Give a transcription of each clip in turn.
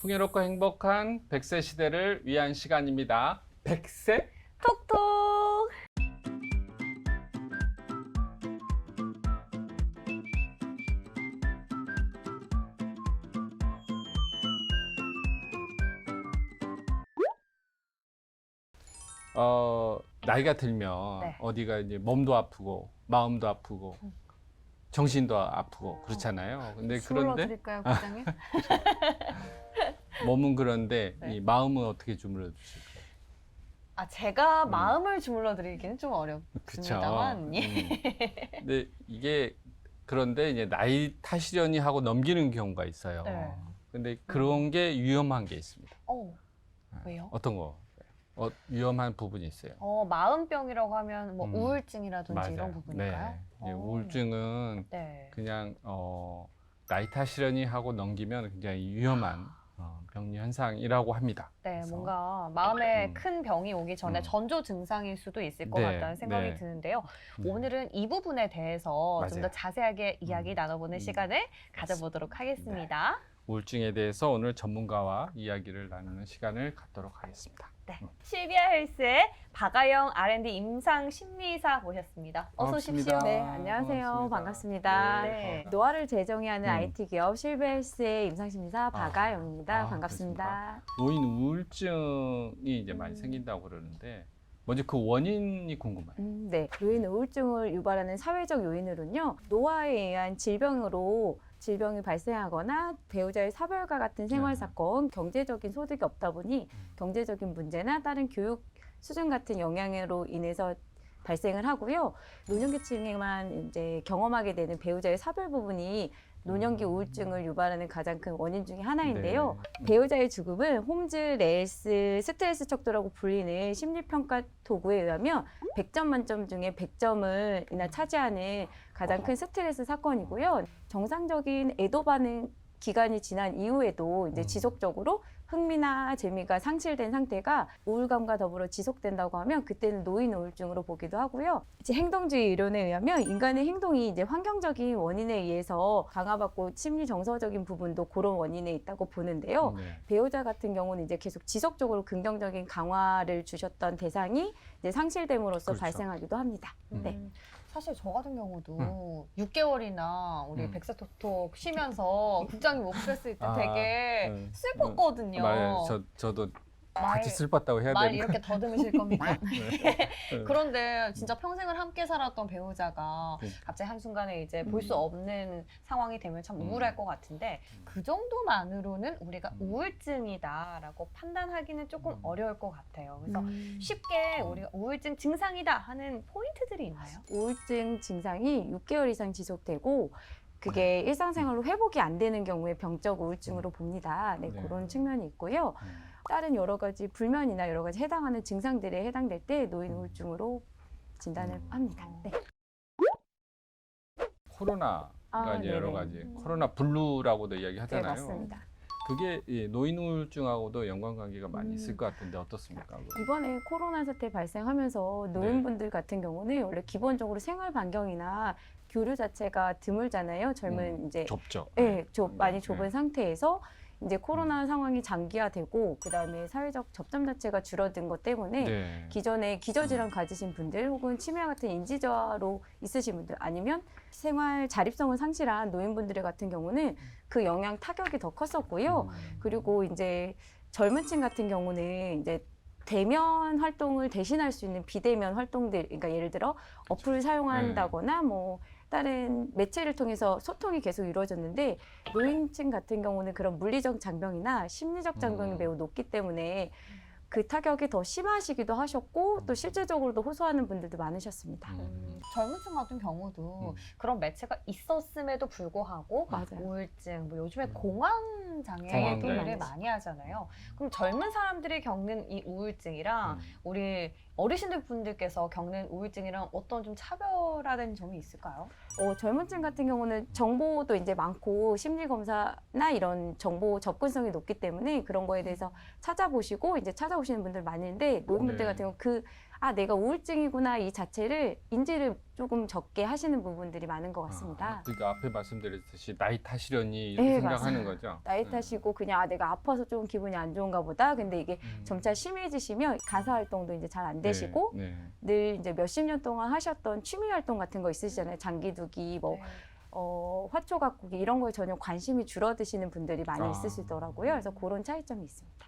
풍요롭고 행복한 100세 시대를 위한 시간입니다. 100세? 톡톡. 어, 나이가 들면 네. 어디가 이제 몸도 아프고 마음도 아프고 정신도 아프고 그렇잖아요. 근데 주물러 그런데 드릴까요, 부장님? 몸은 그런데 네. 이 마음은 어떻게 주물러 주실까요? 아, 제가 음. 마음을 주물러 드리기는 좀. 어렵습니다만. 예. 음. 근데 이게 그런데 이제 나이 탓이려니 하고 넘기는 경우가 있어요. 네. 근데 그런 게 위험한 게 있습니다. 어, 왜요? 어떤 거? 어, 위험한 부분이 있어요. 어, 마음병이라고 하면 뭐 음. 우울증이라든지 맞아요. 이런 부분일까요? 네. 어. 우울증은 네. 그냥 어, 나이 탓이려니 하고 넘기면 굉장히 위험한 어, 병리 현상이라고 합니다. 네, 그래서 뭔가 마음에 음. 큰 병이 오기 전에 음. 전조 증상일 수도 있을 것 네, 같다는 생각이 네. 드는데요. 네. 오늘은 이 부분에 대해서 좀 더. 자세하게 이야기 음. 나눠보는 음. 시간을 가져보도록 하겠습니다. 우울증에 대해서 오늘 전문가와 이야기를 나누는 시간을 갖도록 하겠습니다. 네. 실비아 헬스의 박아영 R&D 임상 심리사 모셨습니다. 어서 오십시오. 반갑습니다. 네, 안녕하세요. 반갑습니다. 네. 노화를 재정의하는 음. IT 기업 실베스의 임상 심리사 박아영입니다. 아, 반갑습니다. 노인 우울증이 이제 많이 음. 생긴다고 그러는데 먼저 그 원인이 궁금해요. 음, 네, 노인 우울증을 유발하는 사회적 요인으로는요, 노화에 의한 질병으로 질병이 발생하거나 배우자의 사별과 같은 생활 네. 사건, 경제적인 소득이 없다 보니 음. 경제적인 문제나 다른 교육 수준 같은 영향으로 인해서 발생을 하고요. 노년기층에만 이제 경험하게 되는 배우자의 사별 부분이 노년기 우울증을 유발하는 가장 큰 원인 중에 하나인데요. 네. 배우자의 죽음은 홈즈 레일스 스트레스 척도라고 불리는 심리평가 도구에 의하면 100점 만점 중에 100점을 이나 차지하는 가장 큰 스트레스 사건이고요. 정상적인 애도 반응 기간이 지난 이후에도 이제 음. 지속적으로 흥미나 재미가 상실된 상태가 우울감과 더불어 지속된다고 하면 그때는 노인 우울증으로 보기도 하고요. 이제 행동주의 이론에 의하면 인간의 행동이 이제 환경적인 원인에 의해서 강화받고 심리 정서적인 부분도 그런 원인에 있다고 보는데요. 네. 배우자 같은 경우는 이제 계속 지속적으로 긍정적인 강화를 주셨던 대상이 이제 상실됨으로써 그렇죠. 발생하기도 합니다. 음. 네. 음, 사실 저 같은 경우도 6개월이나 우리 음. 백세톡톡 쉬면서 국장님 목표했을 때 아, 되게 네. 슬펐거든요. 맞아요. 저 저도 같이 슬펐다고 해야 말 되는 이렇게 더듬으실 겁니까? 네. 그런데 진짜 평생을 함께 살았던 배우자가 그러니까. 갑자기 한순간에 이제 볼 수 음. 없는 상황이 되면 참 음. 우울할 것 같은데 음. 그 정도만으로는 우리가 음. 우울증이다라고 판단하기는 조금 음. 어려울 것 같아요. 그래서 음. 쉽게 우리가 우울증 증상이다 하는 포인트들이 있나요? 우울증 증상이 6개월 이상 지속되고 그게 일상생활로 회복이 안 되는 경우에 병적 우울증으로 봅니다. 네, 네. 그런 측면이 있고요. 음. 다른 여러 가지 불면이나 여러 가지 해당하는 증상들에 해당될 때 노인 우울증으로 진단을 음. 합니다. 네. 코로나가 아, 이제 여러 네네. 가지 코로나 블루라고도 이야기 네, 하잖아요. 맞습니다. 그게 이 노인 우울증하고도 연관 관계가 많이 음. 있을 것 같은데 어떻습니까? 이번에 코로나 사태 발생하면서 네. 노인분들 같은 경우는 원래 기본적으로 생활 반경이나 교류 자체가 드물잖아요. 젊은 이제 좁죠. 네, 좁, 많이 네. 좁은 상태에서 이제 코로나 상황이 장기화되고 그다음에 사회적 접점 자체가 줄어든 것 때문에 네. 기존에 기저질환 가지신 분들 혹은 치매와 같은 인지 저하로 있으신 분들 아니면 생활 자립성을 상실한 노인분들 같은 경우는 그 영향 타격이 더 컸었고요. 음. 그리고 이제 젊은 층 같은 경우는 이제 대면 활동을 대신할 수 있는 비대면 활동들, 그러니까 예를 들어 어플을 사용한다거나 뭐 다른 매체를 통해서 소통이 계속 이루어졌는데 노인층 같은 경우는 그런 물리적 장병이나 심리적 장병이 음. 매우 높기 때문에 그 타격이 더 심하시기도 하셨고 또 실제적으로도 호소하는 분들도 많으셨습니다. 음. 젊은 층 같은 경우도 음. 그런 매체가 있었음에도 불구하고 맞아요. 우울증, 뭐 요즘에 음. 공황 공황 장애들을 장애. 많이 하잖아요. 그럼 젊은 사람들이 겪는 이 우울증이랑 음. 우리 어르신들 분들께서 겪는 우울증이랑 어떤 좀 차별화된 점이 있을까요? 어, 젊은 층 같은 경우는 정보도 이제 많고 심리 검사나 이런 정보 접근성이 높기 때문에 그런 거에 대해서 찾아보시고 이제 찾아 찾아오시는 분들 많은데 노인분들 네. 같은 경우 그 아 내가 우울증이구나 이 자체를 인지를 조금 적게 하시는 부분들이 많은 것 같습니다. 아, 그러니까 앞에 말씀드렸듯이 나이 탓이려니 이렇게 네, 생각하는 거죠. 나이 네. 탓이고 그냥 아 내가 아파서 좀 기분이 안 좋은가 보다. 근데 이게 음. 점차 심해지시면 가사 활동도 이제 잘 안 되시고 네, 네. 늘 이제 몇십 년 동안 하셨던 취미 활동 같은 거 있으시잖아요. 장기두기, 뭐 네. 어, 화초 가꾸기 이런 거에 전혀 관심이 줄어드시는 분들이 많이 아. 있으시더라고요. 그래서 그런 차이점이 있습니다.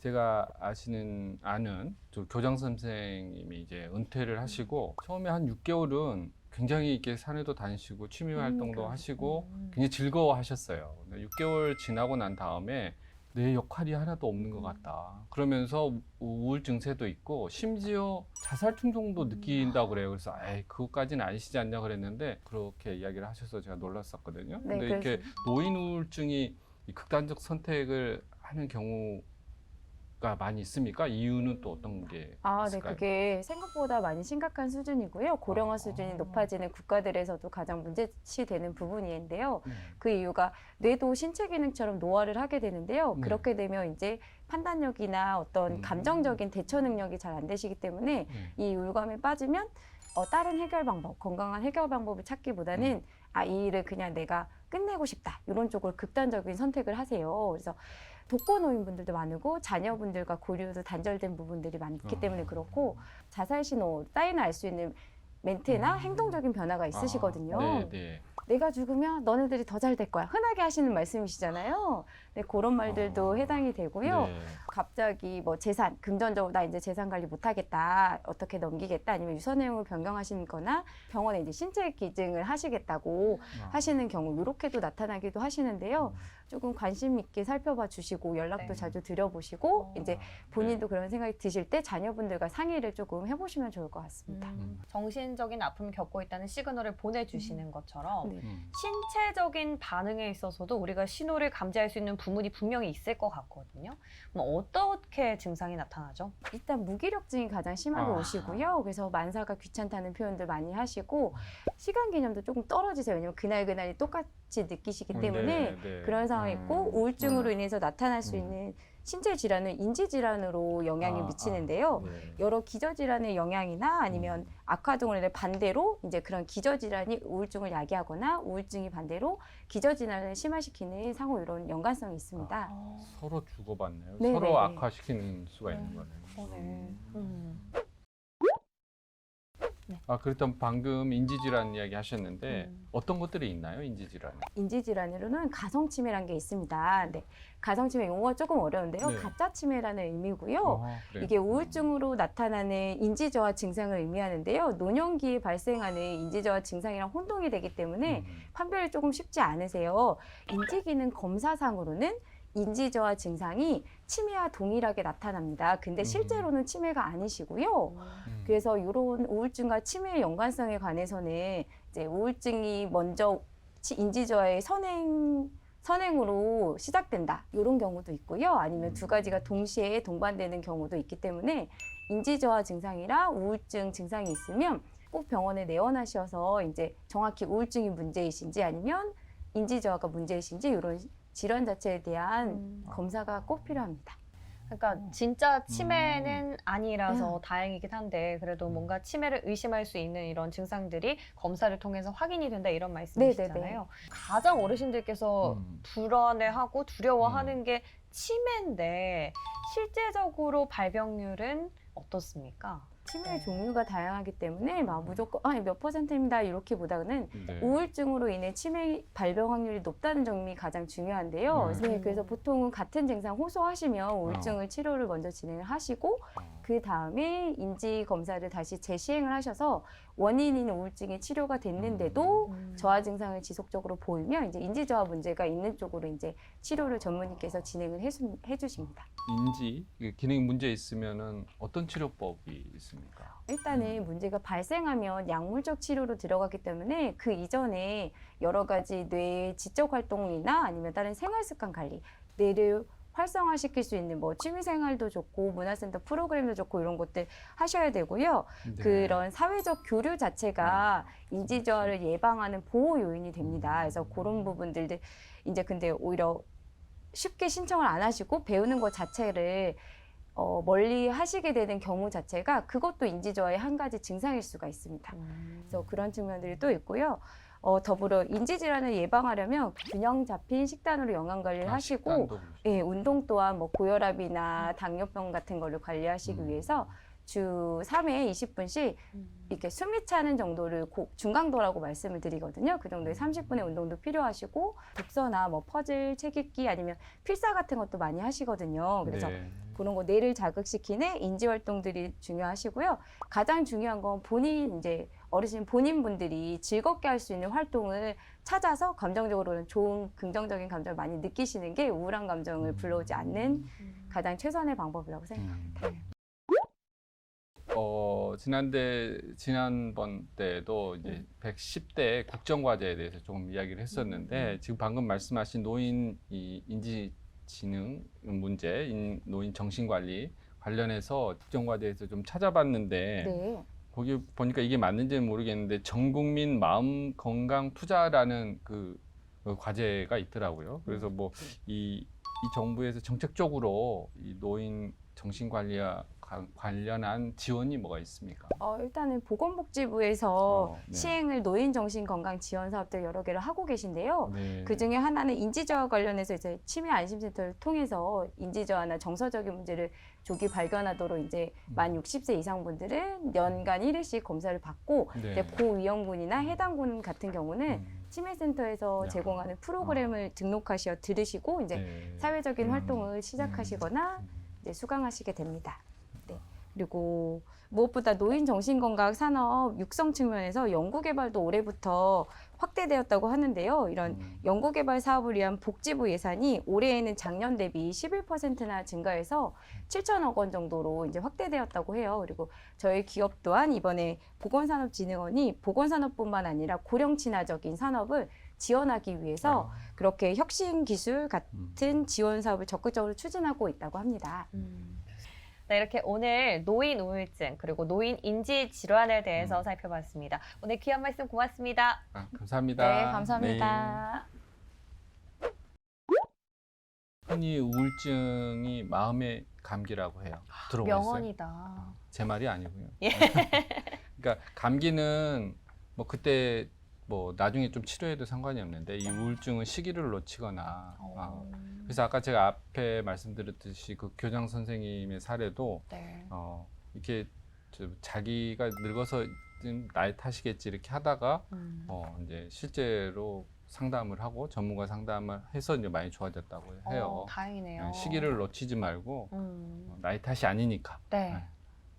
제가 아시는 아는 저 교장 선생님이 이제 은퇴를 하시고 처음에 한 6개월은 굉장히 이렇게 산에도 다니시고 취미 음, 활동도 그래요. 하시고 음. 굉장히 즐거워하셨어요. 근데 6개월 지나고 난 다음에 내 역할이 하나도 없는 것 같다. 그러면서 우- 우울 증세도 있고 심지어 자살 충동도 느낀다고 그래요. 그래서 에이 그것까지는 아니시지 않냐 그랬는데 그렇게 이야기를 하셔서 제가 놀랐었거든요. 네, 근데 이렇게 노인 우울증이 이 극단적 선택을 하는 경우 가 많이 있습니까? 이유는 또 어떤 게 아, 네, 있을까요? 그게 생각보다 많이 심각한 수준이고요. 고령화 아. 수준이 높아지는 국가들에서도 가장 문제시되는 부분인데요. 네. 그 이유가 뇌도 신체 기능처럼 노화를 하게 되는데요. 네. 그렇게 되면 이제 판단력이나 어떤 음. 감정적인 대처 능력이 잘 안 되시기 때문에 네. 이 울감에 빠지면 어, 다른 해결 방법, 건강한 해결 방법을 찾기보다는 음. 아, 이 일을 그냥 내가 끝내고 싶다. 이런 쪽으로 극단적인 선택을 하세요. 그래서 독거노인분들도 많고 자녀분들과 고려도 단절된 부분들이 많기 아. 때문에 그렇고 자살 신호, 사인을 알 수 있는 멘트나 음. 행동적인 변화가 있으시거든요. 아, 네, 네. 내가 죽으면 너네들이 더 잘 될 거야. 흔하게 하시는 말씀이시잖아요. 네, 그런 말들도 아. 해당이 되고요. 네. 갑자기 뭐 재산, 금전적으로 나 이제 재산 관리 못 하겠다. 어떻게 넘기겠다. 아니면 유서 내용을 변경하시는 거나 병원에 이제 신체 기증을 하시겠다고 아. 하시는 경우 이렇게도 나타나기도 하시는데요. 조금 관심 있게 살펴봐 주시고 연락도 네. 자주 드려보시고 어. 이제 본인도 그런 생각이 드실 때 자녀분들과 상의를 조금 해보시면 좋을 것 같습니다. 음, 정신적인 아픔을 겪고 있다는 시그널을 보내주시는 것처럼 네. 음. 신체적인 반응에 있어서도 우리가 신호를 감지할 수 있는 부 분이 분명히 있을 것 같거든요. 그럼 어떻게 증상이 나타나죠? 일단 무기력증이 가장 심하게 아. 오시고요. 그래서 만사가 귀찮다는 표현들 많이 하시고 시간 개념도 조금 떨어지세요. 왜냐면 그날 그날이 똑같이 느끼시기 때문에 네, 네. 그런 상황이 음. 있고 우울증으로 음. 인해서 나타날 수 음. 있는 신체 질환은 인지 질환으로 영향을 아, 미치는데요. 아, 네. 여러 기저 질환의 영향이나 아니면 음. 악화 등을 반대로 이제 그런 기저 질환이 우울증을 야기하거나 우울증이 반대로 기저 질환을 심화시키는 상호 이런 연관성이 있습니다. 서로 주고받네요. 네, 서로 네, 네. 악화시키는 수가 있는 네. 거네요. 그러네. 음. 아, 그렇다면 방금 인지질환 이야기 하셨는데 음. 어떤 것들이 있나요, 인지질환? 인지 질환으로는 가성 치매라는 게 있습니다. 네. 가성 치매 용어가 조금 어려운데요. 네. 가짜 치매라는 의미고요. 아? 이게 우울증으로 나타나는 인지 저하 증상을 의미하는데요. 노년기에 발생하는 인지 저하 증상이랑 혼동이 되기 때문에 음. 판별이 조금 쉽지 않으세요. 인지 기능 검사상으로는 인지 저하 증상이 치매와 동일하게 나타납니다. 근데 음. 실제로는 치매가 아니시고요. 음. 그래서 이런 우울증과 치매의 연관성에 관해서는 이제 우울증이 먼저 치- 인지 저하의 선행 선행으로 시작된다 이런 경우도 있고요. 아니면 두 가지가 동시에 동반되는 경우도 있기 때문에 인지 저하 증상이랑 우울증 증상이 있으면 꼭 병원에 내원하셔서 이제 정확히 우울증이 문제이신지 아니면 인지 저하가 문제이신지 이런 질환 자체에 대한 음. 검사가 꼭 필요합니다. 그러니까 진짜 치매는 아니라서 음. 다행이긴 한데 그래도 뭔가 치매를 의심할 수 있는 이런 증상들이 검사를 통해서 확인이 된다 이런 말씀이시잖아요. 네네네. 가장 어르신들께서 음. 불안해하고 두려워하는 게 치매인데 실제적으로 발병률은 어떻습니까? 치매의 네. 종류가 다양하기 때문에 막 무조건 아, 몇 퍼센트입니다 이렇게 보다는 네. 우울증으로 인해 치매 발병 확률이 높다는 점이 가장 중요한데요. 음. 네, 그래서 보통은 같은 증상 호소하시면 우울증을 치료를 먼저 진행을 하시고 어. 그 다음에 인지 검사를 다시 재시행을 하셔서 원인인 우울증이 치료가 됐는데도 음. 저하 증상을 지속적으로 보이면 이제 인지 저하 문제가 있는 쪽으로 이제 치료를 전문의께서 진행을 해주, 해주십니다. 인지 기능 문제 있으면은 어떤 치료법이 있습니까? 일단은 문제가 발생하면 약물적 치료로 들어가기 때문에 그 이전에 여러 가지 뇌 지적 활동이나 아니면 다른 생활 습관 관리, 뇌를 활성화시킬 수 있는 뭐 취미 생활도 좋고 문화센터 프로그램도 좋고 이런 것들 하셔야 되고요. 네. 그런 사회적 교류 자체가 인지 저하를 예방하는 보호 요인이 됩니다. 그래서 그런 부분들 이제 근데 오히려 쉽게 신청을 안 하시고 배우는 것 자체를 어, 멀리 하시게 되는 경우 자체가 그것도 인지저하의 한 가지 증상일 수가 있습니다. 음. 그래서 그런 측면들이 또 있고요. 어, 더불어 인지질환을 예방하려면 균형 잡힌 식단으로 영양 관리를 아, 하시고 식단도. 예, 운동 또한 뭐 고혈압이나 당뇨병 같은 거를 관리하시기 음. 위해서 주 3회에 20분씩 음. 이렇게 숨이 차는 정도를 고- 중강도라고 말씀을 드리거든요. 그 정도의 30분의 운동도 필요하시고 독서나 뭐 퍼즐, 책 읽기 아니면 필사 같은 것도 많이 하시거든요. 그래서 네. 그런 거 뇌를 자극시키는 인지 활동들이 중요하시고요. 가장 중요한 건 본인 이제 어르신 본인분들이 즐겁게 할 수 있는 활동을 찾아서 감정적으로는 좋은 긍정적인 감정을 많이 느끼시는 게 우울한 감정을 불러오지 않는 음. 가장 최선의 방법이라고 생각합니다. 음. 어, 지난데 지난번 때도 이제 음. 110대 국정과제에 대해서 조금 이야기를 했었는데 지금 방금 말씀하신 노인 이 인지 지능 문제, 인, 노인 정신 관리 관련해서 국정과제에서 좀 찾아봤는데 네. 거기 보니까 이게 맞는지는 모르겠는데 전국민 마음 건강 투자라는 그, 그 과제가 있더라고요. 그래서 뭐이이 정부에서 정책적으로 이 노인 정신 관리와 가- 관련한 지원이 뭐가 있습니까? 어, 일단은 보건복지부에서 어, 네. 시행을 노인 정신 건강 지원 사업들 여러 개를 하고 계신데요. 네. 그 중에 하나는 인지저하 관련해서 이제 치매 안심센터를 통해서 인지저하나 정서적인 문제를 조기 발견하도록 이제 음. 만 60세 이상 분들은 연간 1회씩 검사를 받고 네. 이제 고위험군이나 해당군 같은 경우는 음. 치매센터에서 야. 제공하는 프로그램을 등록하셔 들으시고 이제 네. 사회적인 음. 활동을 시작하시거나 음. 이제 수강하시게 됩니다. 네. 그리고 무엇보다 노인 정신건강 산업 육성 측면에서 연구개발도 올해부터 확대되었다고 하는데요. 이런 음. 연구개발 사업을 위한 복지부 예산이 올해에는 작년 대비 11%나 증가해서 7천억 원 정도로 이제 확대되었다고 해요. 그리고 저희 기업 또한 이번에 보건산업진흥원이 보건산업뿐만 아니라 고령 친화적인 산업을 지원하기 위해서 아, 그렇게 혁신 기술 같은 음. 지원 사업을 적극적으로 추진하고 있다고 합니다. 음. 네, 이렇게 오늘 노인 우울증 그리고 노인 인지 질환에 대해서 음. 살펴봤습니다. 오늘 귀한 말씀 고맙습니다. 아, 감사합니다. 네, 감사합니다. 네. 흔히 우울증이 마음의 감기라고 해요. 들어보셨어요? 명언이다. 제 말이 아니고요. 예. 그러니까 감기는 뭐 그때 뭐 나중에 좀 치료해도 상관이 없는데 이 우울증은 시기를 놓치거나 어. 어, 그래서 아까 제가 앞에 말씀드렸듯이 그 교장 선생님의 사례도 네. 어 이렇게 저 자기가 늙어서 좀 나이 탓이겠지 이렇게 하다가 음. 어 이제 실제로 상담을 하고 전문가 상담을 해서 이제 많이 좋아졌다고 해요. 어, 다행이네요. 네, 시기를 놓치지 말고 음. 어, 나이 탓이 아니니까 네. 네.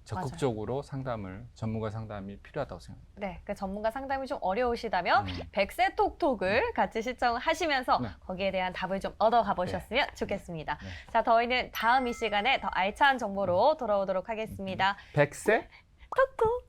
적극적으로 상담을 전문가 상담이 필요하다고 생각합니다. 네. 그 전문가 상담이 좀 어려우시다면 음. 백세 톡톡을 같이 시청하시면서 네. 거기에 대한 답을 좀 얻어 가 보셨으면 좋겠습니다. 네. 자, 저희는 다음 이 시간에 더 알찬 정보로 돌아오도록 하겠습니다. 백세? 톡톡!